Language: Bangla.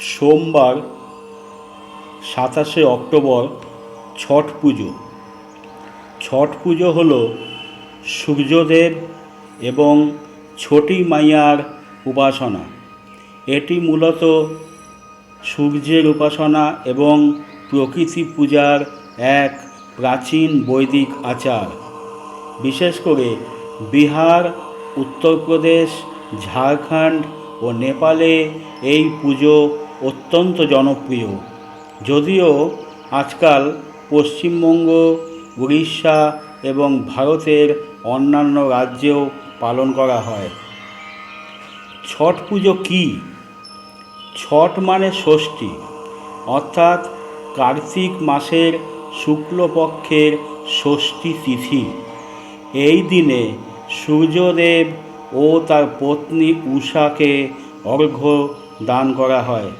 সোমবার সাতাশে অক্টোবর ছট পুজো। ছট পুজো হলো সূর্যদেব এবং ছটি মাইয়ার উপাসনা। এটি মূলত সূর্যের উপাসনা এবং প্রকৃতি পূজার এক প্রাচীন বৈদিক আচার। বিশেষ করে বিহার, উত্তরপ্রদেশ, ঝাড়খণ্ড ও নেপালে এই পুজো অত্যন্ত জনপ্রিয়। যদিও আজকাল পশ্চিমবঙ্গ, উড়িষ্যা এবং ভারতের অন্যান্য রাজ্যেও পালন করা হয়। ছট পুজো কী? ছট মানে ষষ্ঠী। অর্থাৎ কার্তিক মাসের শুক্লপক্ষের ষষ্ঠী তিথি। এই দিনে সূর্যদেব ও তার পত্নী উষাকে অর্ঘ্য দান করা হয়।